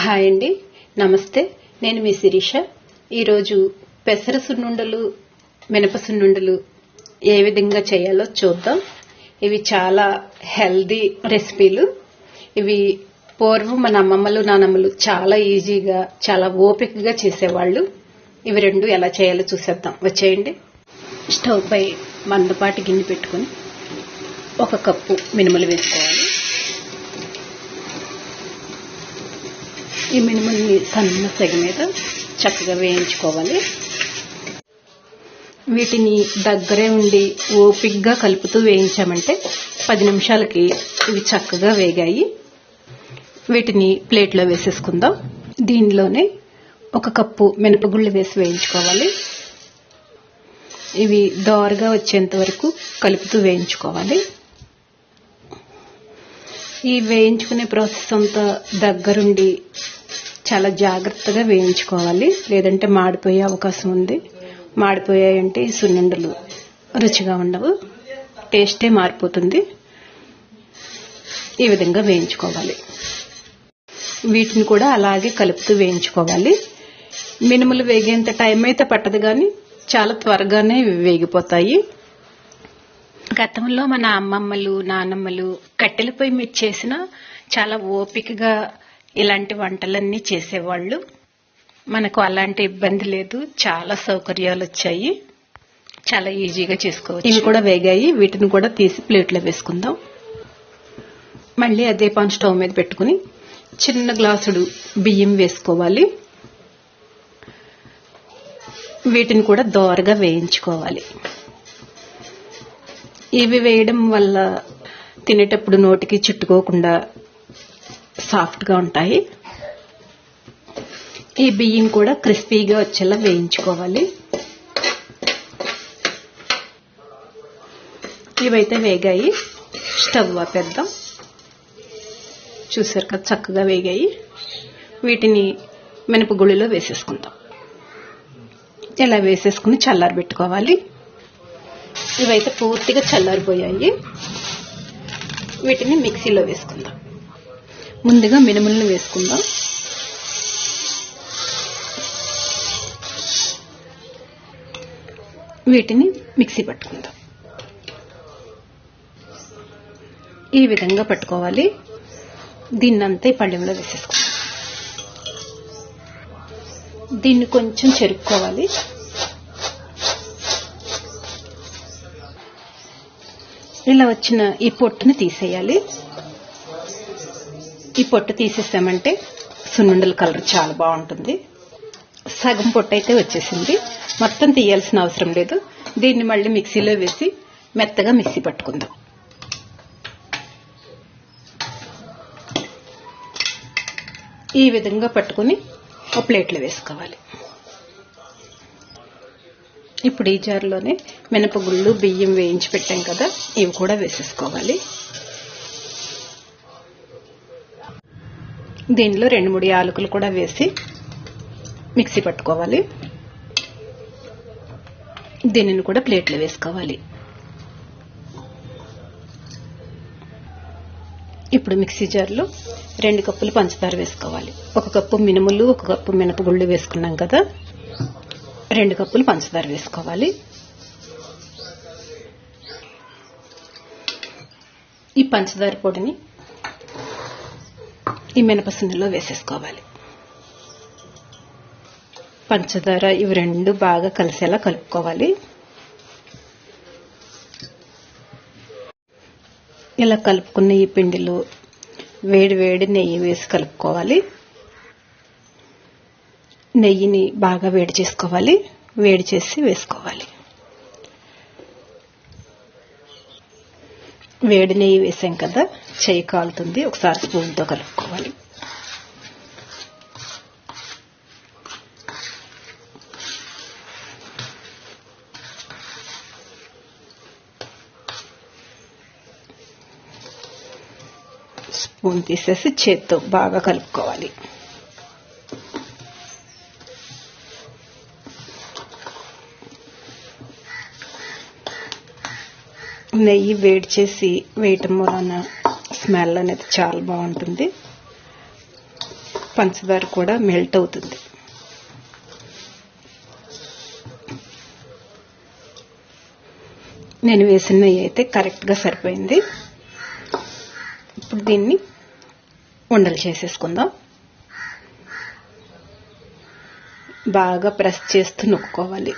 Hi అండి. నమస్తే. నేను మీ శిరీష. ఈరోజు పెసర సున్నుండలు మినప సున్నుండలు ఏ విధంగా చేయాలో చూద్దాం. ఇవి చాలా హెల్దీ రెసిపీలు. ఇవి పూర్వం మన అమ్మమ్మలు నానమ్మలు చాలా ఈజీగా చాలా ఓపికగా చేసేవాళ్ళు. ఇవి రెండు ఎలా చేయాలో చూసేద్దాం. వచ్చేయండి. స్టవ్ పై మందపాటి గిన్నె పెట్టుకుని ఒక కప్పు మినుములు వేసుకోవాలి. ఈ మినుముల్ని సన్న సెగ మీద చక్కగా వేయించుకోవాలి. వీటిని దగ్గరే ఉండి ఓపిగ్గా కలుపుతూ వేయించామంటే పది నిమిషాలకి ఇవి చక్కగా వేగాయి. వీటిని ప్లేట్లో వేసేసుకుందాం. దీనిలోనే ఒక కప్పు మినపగుళ్ళు వేసి వేయించుకోవాలి. ఇవి దోరగా వచ్చేంత వరకు కలుపుతూ వేయించుకోవాలి. ఈ వేయించుకునే ప్రాసెస్ అంతా దగ్గరుండి చాలా జాగ్రత్తగా వేయించుకోవాలి. లేదంటే మాడిపోయే అవకాశం ఉంది. మాడిపోయాయంటే ఈ సున్నుండలు రుచిగా ఉండవు. టేస్టే మారిపోతుంది. ఈ విధంగా వేయించుకోవాలి. వీటిని కూడా అలాగే కలుపుతూ వేయించుకోవాలి. మినుములు వేగేంత టైం అయితే పట్టదు కానీ చాలా త్వరగానే వేగిపోతాయి. గతంలో మన అమ్మమ్మలు నానమ్మలు కట్టెల పొయ్యి చేసిన చాలా ఓపికగా ఇలాంటి వంటలన్నీ చేసేవాళ్ళు. మనకు అలాంటి ఇబ్బంది లేదు. చాలా సౌకర్యాలు వచ్చాయి. చాలా ఈజీగా చేసుకోవచ్చు. ఇవి కూడా వేగాయి. వీటిని కూడా తీసి ప్లేట్లో వేసుకుందాం. మళ్ళీ అదే పాన్ స్టవ్ మీద పెట్టుకుని చిన్న గ్లాసుడు బియ్యం వేసుకోవాలి. వీటిని కూడా దోరగా వేయించుకోవాలి. ఇవి వేయడం వల్ల తినేటప్పుడు నోటికి చుట్టుకోకుండా సాఫ్ట్గా ఉంటాయి. ఈ బియ్యం కూడా క్రిస్పీగా వచ్చేలా వేయించుకోవాలి. ఇవైతే వేగాయి. స్టవ్ ఆపేద్దాం. చూసారు కదా చక్కగా వేగాయి. వీటిని మినపగుళ్ళలో వేసేసుకుందాం. ఇలా వేసేసుకుని చల్లారి పెట్టుకోవాలి. ఇవైతే పూర్తిగా చల్లారిపోయాయి. వీటిని మిక్సీలో వేసుకుందాం. ముందుగా మినుములను వేసుకుందాం. వీటిని మిక్సీ పట్టుకుందాం. ఈ విధంగా పట్టుకోవాలి. దీన్నంతా ఈ పళ్ళెంలో వేసేసుకుందాం. దీన్ని కొంచెం చెరుక్కోవాలి. ఇలా వచ్చిన ఈ పొట్టుని తీసేయాలి. ఈ పొట్టు తీసేసామంటే సున్నుండల కలర్ చాలా బాగుంటుంది. సగం పొట్టు అయితే వచ్చేసింది. మొత్తం తీయాల్సిన అవసరం లేదు. దీన్ని మళ్ళీ మిక్సీలో వేసి మెత్తగా మిక్సీ పట్టుకుందాం. ఈ విధంగా పట్టుకుని ఒక ప్లేట్లో వేసుకోవాలి. ఇప్పుడు ఈ జార్లోనే మినపగుళ్ళు బియ్యం వేయించి పెట్టాం కదా ఇవి కూడా వేసేసుకోవాలి. దీనిలో రెండు మూడు యాలకులు కూడా వేసి మిక్సీ పట్టుకోవాలి. దీనిని కూడా ప్లేట్లో వేసుకోవాలి. ఇప్పుడు మిక్సీ జార్లో రెండు కప్పులు పంచదార వేసుకోవాలి. ఒక కప్పు మినుములు ఒక కప్పు మినపగుళ్ళు వేసుకున్నాం కదా. రెండు కప్పులు పంచదార వేసుకోవాలి. ఈ పంచదార పొడిని ఈ మినపసున్నులో వేసేసుకోవాలి. పంచదార ఇవి రెండు బాగా కలిసేలా కలుపుకోవాలి. ఇలా కలుపుకున్న ఈ పిండిలో వేడి వేడి నెయ్యి వేసి కలుపుకోవాలి. నెయ్యిని బాగా వేడి చేసుకోవాలి. వేడి చేసి వేసుకోవాలి. వేడి నెయ్యి వేసాం కదా చేయి కాలుతుంది. ఒకసారి స్పూన్తో కలుపుకోవాలి. స్పూన్ తీసేసి చేత్తో బాగా కలుపుకోవాలి. నెయ్యి వేడి చేసి వేయటం వలన స్మెల్ అనేది చాలా బాగుంటుంది. పంచదార కూడా మెల్ట్ అవుతుంది. నేను వేసిన నెయ్యి అయితే కరెక్ట్గా సరిపోయింది. ఇప్పుడు దీన్ని ఉండలు చేసేసుకుందాం. బాగా ప్రెస్ చేస్తూ నొక్కుకోవాలి.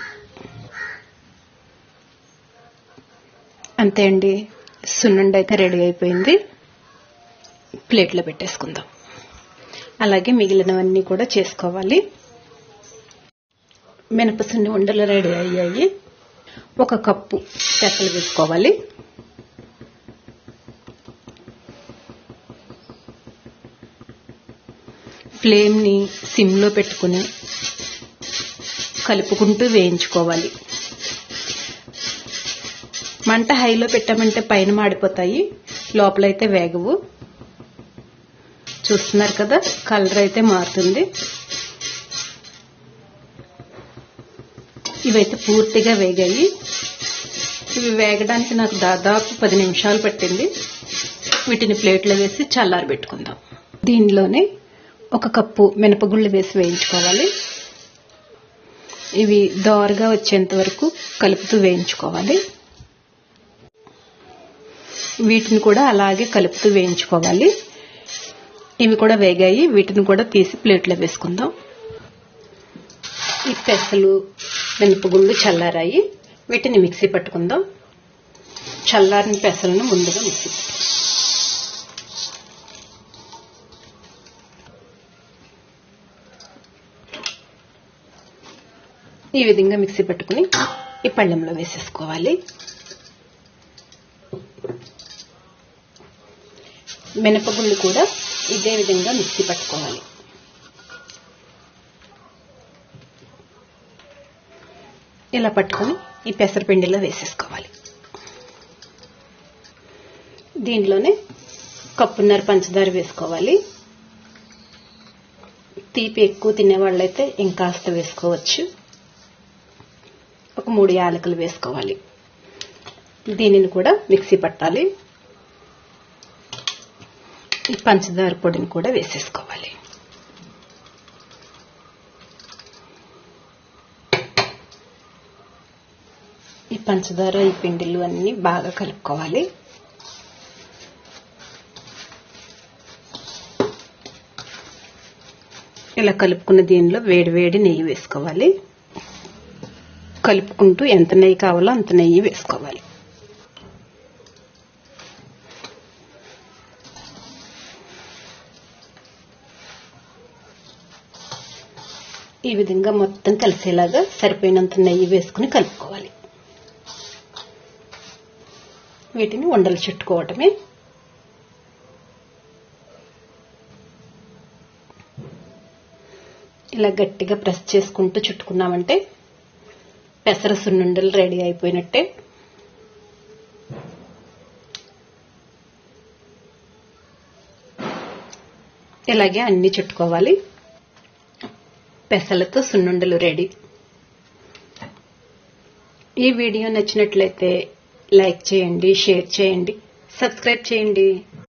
అంతే అండి. సున్నుండి అయితే రెడీ అయిపోయింది. ప్లేట్లో పెట్టేసుకుందాం. అలాగే మిగిలినవన్నీ కూడా చేసుకోవాలి. మినపసున్ని ఉండలు రెడీ అయ్యాయి. ఒక కప్పు పెసలు వేసుకోవాలి. ఫ్లేమ్ని సిమ్లో పెట్టుకుని కలుపుకుంటూ వేయించుకోవాలి. మంట హైలో పెట్టామంటే పైన మాడిపోతాయి. లోపలైతే వేగవు. చూస్తున్నారు కదా కలర్ అయితే మారుతుంది. ఇవైతే పూర్తిగా వేగాయి. ఇవి వేగడానికి నాకు దాదాపు పది నిమిషాలు పట్టింది. వీటిని ప్లేట్లో వేసి చల్లారి పెట్టుకుందాం. దీనిలోనే ఒక కప్పు మినపగుళ్ళు వేసి వేయించుకోవాలి. ఇవి దోరగా వచ్చేంత వరకు కలుపుతూ వేయించుకోవాలి. వీటిని కూడా అలాగే కలుపుతూ వేయించుకోవాలి. ఇవి కూడా వేగాయి. వీటిని కూడా తీసి ప్లేట్లో వేసుకుందాం. ఈ పెసలు మినపగుళ్ళు చల్లారాయి. వీటిని మిక్సీ పట్టుకుందాం. చల్లారిన పెసలను ముందుగా మిక్సీ ఈ విధంగా మిక్సీ పెట్టుకుని ఈ పళ్ళెంలో వేసేసుకోవాలి. మినపగుళ్ళు కూడా ఇదే విధంగా మిక్సీ పట్టుకోవాలి. ఇలా పట్టుకొని ఈ పెసరపిండిలో వేసేసుకోవాలి. దీనిలోనే కప్పున్నర పంచదార వేసుకోవాలి. తీపి ఎక్కువ తినేవాళ్ళైతే ఇంకాస్త వేసుకోవచ్చు. ఒక మూడు యాలకులు వేసుకోవాలి. దీనిని కూడా మిక్సీ పట్టాలి. ఈ పంచదార పొడిని కూడా వేసేసుకోవాలి. ఈ పంచదార ఈ పిండిలు అన్నీ బాగా కలుపుకోవాలి. ఇలా కలుపుకున్న దీనిలో వేడి వేడి నెయ్యి వేసుకోవాలి. కలుపుకుంటూ ఎంత నెయ్యి కావాలో అంత నెయ్యి వేసుకోవాలి. ఈ విధంగా మొత్తం కలిసేలాగా సరిపోయినంత నెయ్యి వేసుకుని కలుపుకోవాలి. వీటిని ఉండలు చుట్టుకోవటమే. ఇలా గట్టిగా ప్రెస్ చేసుకుంటూ చుట్టుకున్నామంటే పెసర సున్నుండలు రెడీ అయిపోయినట్టే. ఇలాగే అన్ని చుట్టుకోవాలి. పెసలతో సున్నుండలు రెడీ ఈ వీడియో నచ్చినట్లయితే లైక్ చేయండి షేర్ చేయండి సబ్స్క్రైబ్ చేయండి.